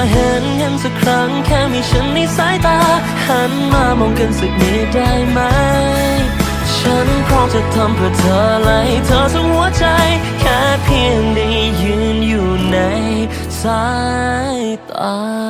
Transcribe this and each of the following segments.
อเห็นเห็นสักครั้งแค่มีฉันในสายตา หันมามองกันสักนิดได้ไหม ฉันพร้อมจะทำเพื่อเธอเลยเธอทั้งหัวใจ แค่เพียงได้ยืนอยู่ในสายตา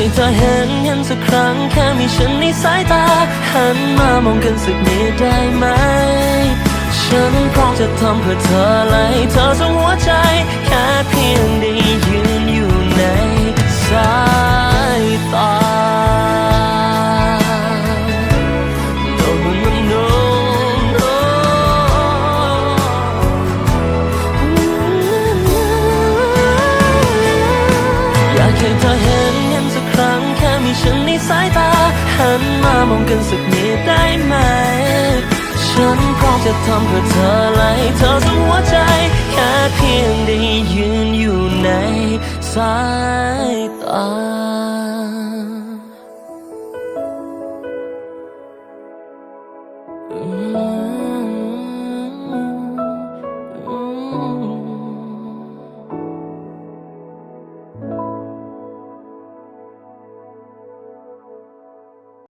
ให้เธอเห็นเห็นสักครั้งแค่มีฉันในสายตา หันมามองกันสักนิดได้ไหม ฉันพร้อมจะทำเพื่อเธอและให้เธอทั้งหัวใจ แค่เพียงได้ยืนอยู่ในสายตาอยากให้เธอเห็น สายตา หันมามองกันสักนิดได้ไหม ฉันพร้อมจะทำเพื่อเธอไหลเธอทั้งหัวใจ แค่เพียงได้ยืนอยู่ในสายตา